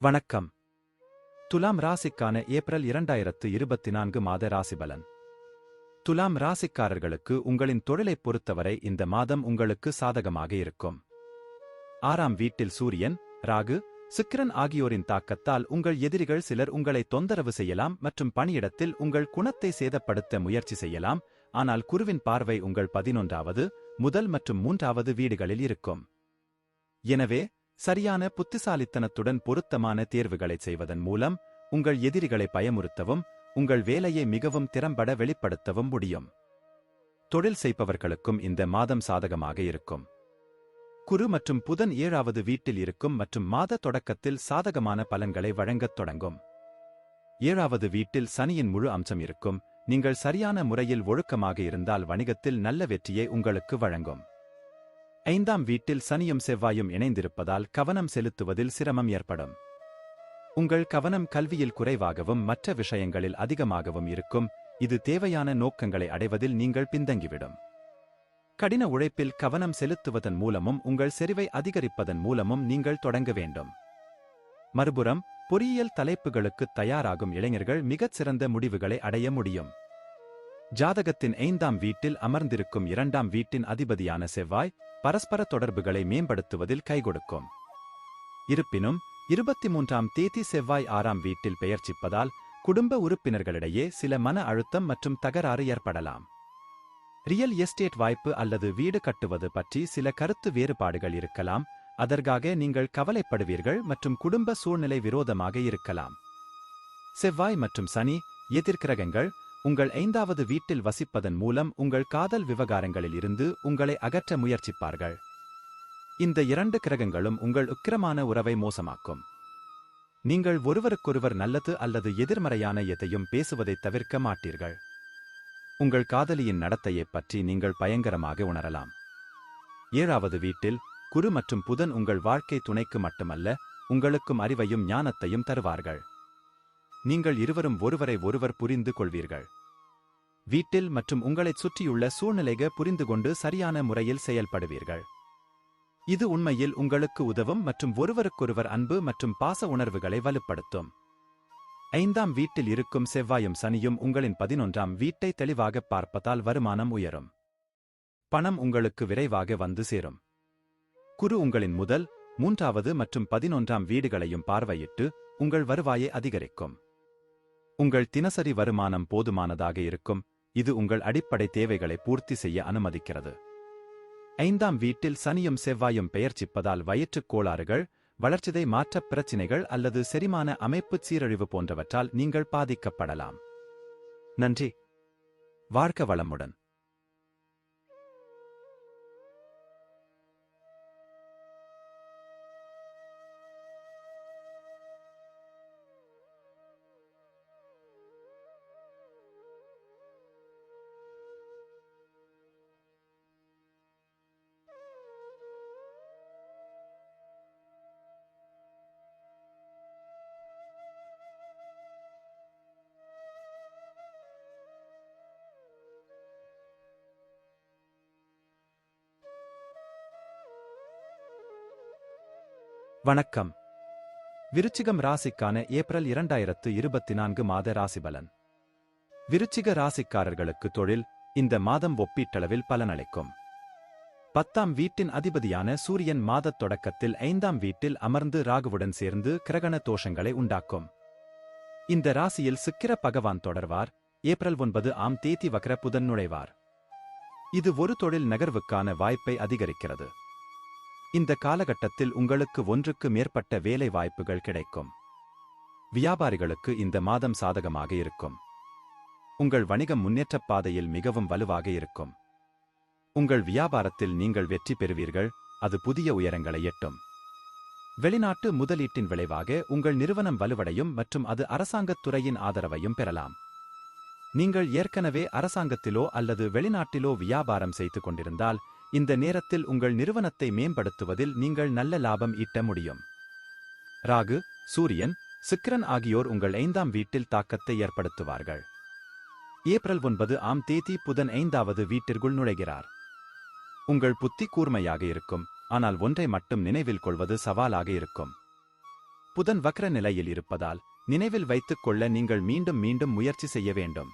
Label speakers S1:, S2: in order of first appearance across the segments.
S1: வணக்கம். துலாம் ராசிக்கான ஏப்ரல் இரண்டாயிரத்து இருபத்தி நான்கு மாத ராசிபலன். துலாம் ராசிக்காரர்களுக்கு உங்களின் தொழிலைப் பொறுத்தவரை இந்த மாதம் உங்களுக்கு சாதகமாக இருக்கும். ஆறாம் வீட்டில் சூரியன் ராகு சுக்கிரன் ஆகியோரின் தாக்கத்தால் உங்கள் எதிரிகள் சிலர் உங்களை தொந்தரவு செய்யலாம் மற்றும் பணியிடத்தில் உங்கள் குணத்தை சேதப்படுத்த முயற்சி செய்யலாம். ஆனால் குருவின் பார்வை உங்கள் பதினொன்றாவது முதல் மற்றும் மூன்றாவது வீடுகளில் இருக்கும். எனவே சரியான புத்திசாலித்தனத்துடன் பொருத்தமான தேர்வுகளைச் செய்வதன் மூலம் உங்கள் எதிரிகளை பயமுறுத்தவும் உங்கள் வேலையை மிகவும் திறம்பட வெளிப்படுத்தவும் முடியும். தொழில் செய்பவர்களுக்கும் இந்த மாதம் சாதகமாக இருக்கும். குரு மற்றும் புதன் ஏழாவது வீட்டில் இருக்கும் மற்றும் மாத தொடக்கத்தில் சாதகமான பலன்களை வழங்கத் தொடங்கும். ஏழாவது வீட்டில் சனியின் முழு அம்சம் இருக்கும். நீங்கள் சரியான முறையில் ஒழுக்கமாக இருந்தால் வணிகத்தில் நல்ல வெற்றியை உங்களுக்கு வழங்கும். ஐந்தாம் வீட்டில் சனியும் செவ்வாயும் இணைந்திருப்பதால் கவனம் செலுத்துவதில் சிரமம் ஏற்படும். உங்கள் கவனம் கல்வியில் குறைவாகவும் மற்ற விஷயங்களில் அதிகமாகவும் இருக்கும். இது தேவையான நோக்கங்களை அடைவதில் நீங்கள் பின்தங்கிவிடும். கடின உழைப்பில் கவனம் செலுத்துவதன் மூலமும் உங்கள் செறிவை அதிகரிப்பதன் மூலமும் நீங்கள் தொடங்க வேண்டும். மறுபுறம் பொறியியல் தலைப்புகளுக்கு தயாராகும் இளைஞர்கள் மிகச் சிறந்த முடிவுகளை அடைய முடியும். ஜாதகத்தின் ஐந்தாம் வீட்டில் அமர்ந்திருக்கும் இரண்டாம் வீட்டின் அதிபதியான செவ்வாய் பரஸ்பர தொடர்புகளை மேம்படுத்துவதில் கைகொடுக்கும். இருப்பினும் இருபத்தி மூன்றாம் தேதி செவ்வாய் ஆறாம் வீட்டில் பெயர்ச்சிப்பதால் குடும்ப உறுப்பினர்களிடையே சில மன அழுத்தம் மற்றும் தகராறு ஏற்படலாம். ரியல் எஸ்டேட் வாய்ப்பு அல்லது வீடு கட்டுவது பற்றி சில கருத்து வேறுபாடுகள் இருக்கலாம். அதற்காக நீங்கள் கவலைப்படுவீர்கள் மற்றும் குடும்ப சூழ்நிலை விரோதமாக இருக்கலாம். செவ்வாய் மற்றும் சனி எதிர்கிரகங்கள் உங்கள் ஐந்தாவது வீட்டில் வசிப்பதன் மூலம் உங்கள் காதல் விவகாரங்களில் இருந்து உங்களை அகற்ற முயற்சிப்பார்கள். இந்த இரண்டு கிரகங்களும் உங்கள் உக்கிரமான உறவை மோசமாக்கும். நீங்கள் ஒருவருக்கொருவர் நல்லது அல்லது எதிர்மறையான எதையும் பேசுவதை தவிர்க்க மாட்டீர்கள். உங்கள் காதலியின் நடத்தையைப் பற்றி நீங்கள் பயங்கரமாக உணரலாம். ஏழாவது வீட்டில் குரு மற்றும் புதன் உங்கள் வாழ்க்கை துணைக்கு மட்டுமல்ல உங்களுக்கும் அறிவையும் ஞானத்தையும் தருவார்கள். நீங்கள் இருவரும் ஒருவரை ஒருவர் புரிந்து கொள்வீர்கள். வீட்டில் மற்றும் உங்களைச் சுற்றியுள்ள சூழ்நிலைக புரிந்து கொண்டு சரியான முறையில் செயல்படுவீர்கள். இது உண்மையில் உங்களுக்கு உதவும் மற்றும் ஒருவருக்கொருவர் அன்பு மற்றும் பாச உணர்வுகளை வலுப்படுத்தும். ஐந்தாம் வீட்டில் இருக்கும் செவ்வாயும் சனியும் உங்களின் பதினொன்றாம் வீட்டை தெளிவாக பார்ப்பதால் வருமானம் உயரும். பணம் உங்களுக்கு விரைவாக வந்து சேரும். குரு உங்களின் முதல் மூன்றாவது மற்றும் பதினொன்றாம் வீடுகளையும் பார்வையிட்டு உங்கள் வருவாயை அதிகரிக்கும். உங்கள் தினசரி வருமானம் போதுமானதாக இருக்கும். இது உங்கள் அடிப்படை தேவைகளை பூர்த்தி செய்ய அனுமதிக்கிறது. ஐந்தாம் வீட்டில் சனியும் செவ்வாயும் பெயர்ச்சிப்பதால் வயிற்றுக் கோளாறுகள் வளர்ச்சிதை மாற்றப் பிரச்சினைகள் அல்லது செரிமான அமைப்புச் சீரழிவு போன்றவற்றால் நீங்கள் பாதிக்கப்படலாம். நன்றி. வாழ்க்க வளமுடன். வணக்கம். விருச்சிகம் ராசிக்கான ஏப்ரல் இரண்டாயிரத்து இருபத்தி நான்கு மாத ராசிபலன். விருச்சிக ராசிக்காரர்களுக்கு தொழில் இந்த மாதம் ஒப்பீட்டளவில் பலனளிக்கும். பத்தாம் வீட்டின் அதிபதியான சூரியன் மாதத் தொடக்கத்தில் ஐந்தாம் வீட்டில் அமர்ந்து ராகுவுடன் சேர்ந்து கிரகண தோஷங்களை உண்டாக்கும். இந்த ராசியில் சிக்கிர பகவான் தொடர்வார். ஏப்ரல் ஒன்பது ஆம் தேதி வக்ர புதன் நுழைவார். இது ஒரு தொழில் நகர்வுக்கான வாய்ப்பை அதிகரிக்கிறது. இந்த காலகட்டத்தில் உங்களுக்கு ஒன்றுக்கு மேற்பட்ட வேலை வாய்ப்புகள் கிடைக்கும். வியாபாரிகளுக்கு இந்த மாதம் சாதகமாக இருக்கும். உங்கள் வணிகம் முன்னேற்றப் பாதையில் மிகவும் வலுவாக இருக்கும். உங்கள் வியாபாரத்தில் நீங்கள் வெற்றி பெறுவீர்கள் அது புதிய உயரங்களை எட்டும். வெளிநாட்டு முதலீட்டின் விளைவாக உங்கள் நிறுவனம் வலுவடையும் மற்றும் அது அரசாங்கத் துறையின் ஆதரவையும் பெறலாம். நீங்கள் ஏற்கனவே அரசாங்கத்திலோ அல்லது வெளிநாட்டிலோ வியாபாரம் செய்து கொண்டிருந்தால் இந்த நேரத்தில் உங்கள் நிறுவனத்தை மேம்படுத்துவதில் நீங்கள் நல்ல லாபம் ஈட்ட முடியும். ராகு சூரியன் சுக்கிரன் ஆகியோர் உங்கள் ஐந்தாம் வீட்டில் தாக்கத்தை ஏற்படுத்துவார்கள். ஏப்ரல் ஒன்பது ஆம் தேதி புதன் ஐந்தாவது வீட்டிற்குள் நுழைகிறார். உங்கள் புத்தி கூர்மையாக இருக்கும் ஆனால் ஒன்றை மட்டும் நினைவில் கொள்வது சவாலாக இருக்கும். புதன் வக்ர நிலையில் இருப்பதால் நினைவில் வைத்துக் கொள்ள நீங்கள் மீண்டும் மீண்டும் முயற்சி செய்ய வேண்டும்.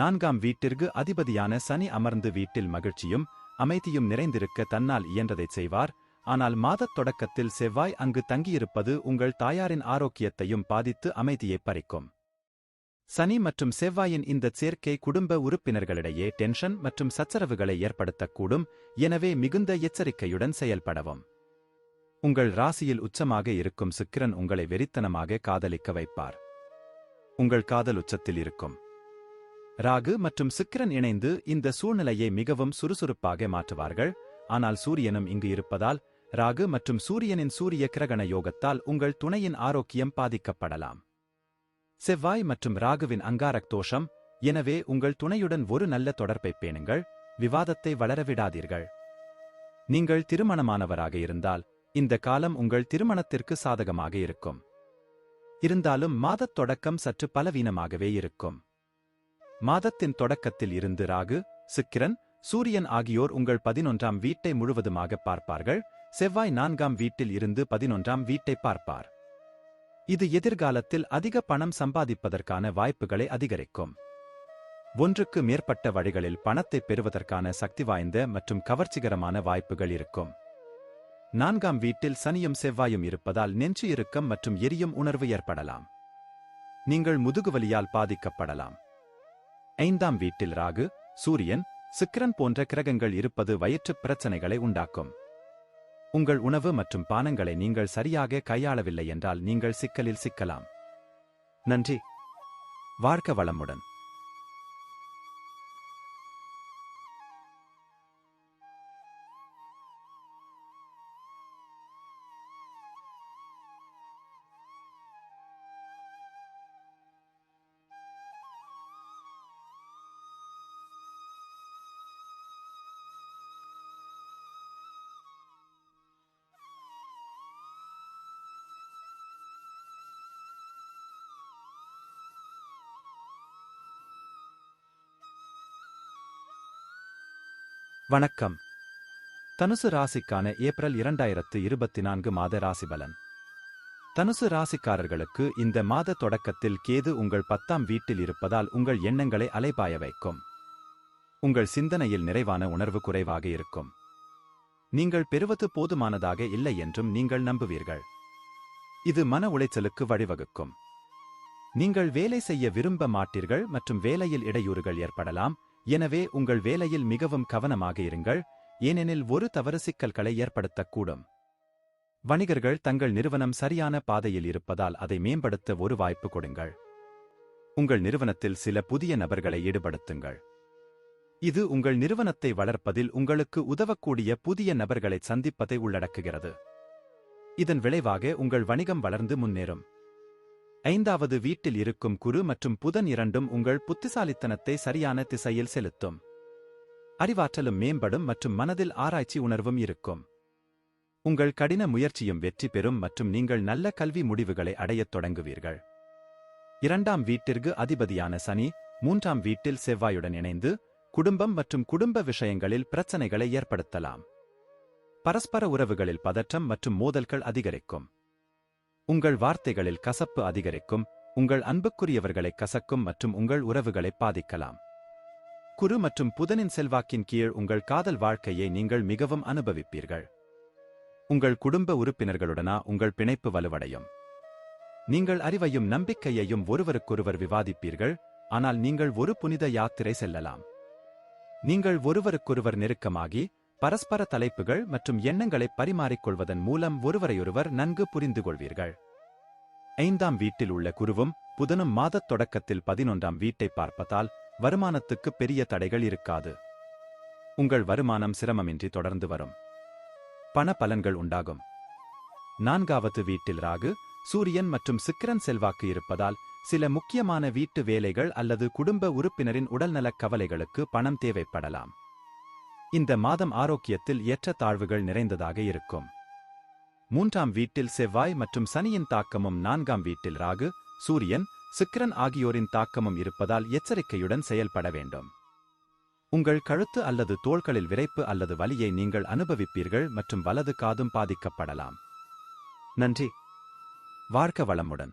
S1: நான்காம் வீட்டிற்கு அதிபதியான சனி அமர்ந்து வீட்டில் மகிழ்ச்சியும் அமைதியும் நிறைந்திருக்க தன்னால் இயன்றதைச் செய்வார். ஆனால் மாதத் தொடக்கத்தில் செவ்வாய் அங்கு தங்கியிருப்பது உங்கள் தாயாரின் ஆரோக்கியத்தையும் பாதித்து அமைதியை பறிக்கும். சனி மற்றும் செவ்வாயின் இந்தச் சேர்க்கை குடும்ப உறுப்பினர்களிடையே டென்ஷன் மற்றும் சச்சரவுகளை ஏற்படுத்தக்கூடும். எனவே மிகுந்த எச்சரிக்கையுடன் செயல்படவும். உங்கள் ராசியில் உச்சமாக இருக்கும் சுக்கிரன் உங்களை வெறித்தனமாக காதலிக்க வைப்பார். உங்கள் காதல் உச்சத்தில் இருக்கும். ராகு மற்றும் சுக்கிரன் இணைந்து இந்த சூழ்நிலையை மிகவும் சுறுசுறுப்பாக மாற்றுவார்கள். ஆனால் சூரியனும் இங்கு இருப்பதால் ராகு மற்றும் சூரியனின் சூரிய கிரகண யோகத்தால் உங்கள் துணையின் ஆரோக்கியம் பாதிக்கப்படலாம். செவ்வாய் மற்றும் ராகுவின் அங்காரக் தோஷம் எனவே உங்கள் துணையுடன் ஒரு நல்ல தொடர்பை பேணுங்கள் விவாதத்தை வளரவிடாதீர்கள். நீங்கள் திருமணமானவராக இருந்தால் இந்த காலம் உங்கள் திருமணத்திற்கு சாதகமாக இருக்கும். இருந்தாலும் மாதத் தொடக்கம் சற்று பலவீனமாகவே இருக்கும். மாதத்தின் தொடக்கத்தில் இருந்து ராகு சுக்கிரன் சூரியன் ஆகியோர் உங்கள் பதினொன்றாம் வீட்டை முழுவதுமாக பார்ப்பார்கள். செவ்வாய் நான்காம் வீட்டில் இருந்து பதினொன்றாம் வீட்டை பார்ப்பார். இது எதிர்காலத்தில் அதிக பணம் சம்பாதிப்பதற்கான வாய்ப்புகளை அதிகரிக்கும். ஒன்றுக்கு மேற்பட்ட வழிகளில் பணத்தை பெறுவதற்கான சக்தி வாய்ந்த மற்றும் கவர்ச்சிகரமான வாய்ப்புகள் இருக்கும். நான்காம் வீட்டில் சனியும் செவ்வாயும் இருப்பதால் நெஞ்சு இறுக்கம் மற்றும் எரியும் உணர்வு ஏற்படலாம். நீங்கள் முதுகுவலியால் பாதிக்கப்படலாம். ஐந்தாம் வீட்டில் ராகு சூரியன் சுக்கிரன் போன்ற கிரகங்கள் இருப்பது வயிற்றுப் பிரச்சனைகளை உண்டாக்கும். உங்கள் உணவு மற்றும் பானங்களை நீங்கள் சரியாக கையாளவில்லை என்றால் நீங்கள் சிக்கலில் சிக்கலாம். நன்றி. வாழ்க்க வளமுடன். வணக்கம். தனுசு ராசிக்கான ஏப்ரல் இரண்டாயிரத்து இருபத்தி நான்கு மாத ராசிபலன். தனுசு ராசிக்காரர்களுக்கு இந்த மாத தொடக்கத்தில் கேது உங்கள் பத்தாம் வீட்டில் இருப்பதால் உங்கள் எண்ணங்களை அலைபாய வைக்கும். உங்கள் சிந்தனையில் நிறைவான உணர்வு குறைவாக இருக்கும். நீங்கள் பெறுவது போதுமானதாக இல்லை என்றும் நீங்கள் நம்புவீர்கள். இது மன உளைச்சலுக்கு வழிவகுக்கும். நீங்கள் வேலை செய்ய விரும்ப மாட்டீர்கள் மற்றும் வேலையில் இடையூறுகள் ஏற்படலாம். எனவே உங்கள் வேலையில் மிகவும் கவனமாக இருங்கள் ஏனெனில் ஒரு தவறு சிக்கல்களை ஏற்படுத்தக்கூடும். வணிகர்கள் தங்கள் நிறுவனம் சரியான பாதையில் இருப்பதால் அதை மேம்படுத்த ஒரு வாய்ப்பு கொடுங்கள். உங்கள் நிறுவனத்தில் சில புதிய நபர்களை ஈடுபடுத்துங்கள். இது உங்கள் நிறுவனத்தை வளர்ப்பதில் உங்களுக்கு உதவக்கூடிய புதிய நபர்களை சந்திப்பதை உள்ளடக்குகிறது. இதன் விளைவாக உங்கள் வணிகம் வளர்ந்து முன்னேறும். ஐந்தாவது வீட்டில் இருக்கும் குரு மற்றும் புதன் இரண்டும் உங்கள் புத்திசாலித்தனத்தை சரியான திசையில் செலுத்தும். அறிவாற்றலும் மேம்படும் மற்றும் மனதில் ஆராய்ச்சி உணர்வும் இருக்கும். உங்கள் கடின முயற்சியும் வெற்றி பெறும் மற்றும் நீங்கள் நல்ல கல்வி முடிவுகளை அடையத் தொடங்குவீர்கள். இரண்டாம் வீட்டிற்கு அதிபதியான சனி மூன்றாம் வீட்டில் செவ்வாயுடன் இணைந்து குடும்பம் மற்றும் குடும்ப விஷயங்களில் பிரச்சனைகளை ஏற்படுத்தலாம். பரஸ்பர உறவுகளில் பதற்றம் மற்றும் மோதல்கள் அதிகரிக்கும். உங்கள் வார்த்தைகளில் கசப்பு அதிகரிக்கும் உங்கள் அன்புக்குரியவர்களை கசக்கும் மற்றும் உங்கள் உறவுகளை பாதிக்கலாம். குரு மற்றும் புதனின் செல்வாக்கின் கீழ் உங்கள் காதல் வாழ்க்கையை நீங்கள் மிகவும் அனுபவிப்பீர்கள். உங்கள் குடும்ப உறுப்பினர்களுடனா உங்கள் பிணைப்பு வலுவடையும். நீங்கள் அறிவையும் நம்பிக்கையையும் ஒருவருக்கொருவர் விவாதிப்பீர்கள் ஆனால் நீங்கள் ஒரு புனித யாத்திரை செல்லலாம். நீங்கள் ஒருவருக்கொருவர் நெருக்கமாகி பரஸ்பர தலைப்புகள் மற்றும் எண்ணங்களை பரிமாறிக்கொள்வதன் மூலம் ஒருவரையொருவர் நன்கு புரிந்து கொள்வீர்கள் ஐந்தாம் வீட்டில் உள்ள குருவும் புதனும் மாதத் தொடக்கத்தில் பதினொன்றாம் வீட்டை பார்ப்பதால் வருமானத்துக்கு பெரிய தடைகள் இருக்காது. உங்கள் வருமானம் சிரமமின்றி தொடர்ந்து வரும். பண பலன்கள் உண்டாகும். நான்காவது வீட்டில் ராகு சூரியன் மற்றும் சிக்கிரன் செல்வாக்கு இருப்பதால் சில முக்கியமான வீட்டு வேலைகள் அல்லது குடும்ப உறுப்பினரின் உடல்நலக் கவலைகளுக்கு பணம் தேவைப்படலாம். இந்த மாதம் ஆரோக்கியத்தில் ஏற்ற தாழ்வுகள் நிறைந்ததாக இருக்கும். மூன்றாம் வீட்டில் செவ்வாய் மற்றும் சனியின் தாக்கமும் நான்காம் வீட்டில் ராகு சூரியன் சுக்கிரன் ஆகியோரின் தாக்கமும் இருப்பதால் எச்சரிக்கையுடன் செயல்பட வேண்டும். உங்கள் கழுத்து அல்லது தோள்களில் விரைப்பு அல்லது வலியை நீங்கள் அனுபவிப்பீர்கள் மற்றும் வலது காதும் பாதிக்கப்படலாம். நன்றி. வாழ்க்க வளமுடன்.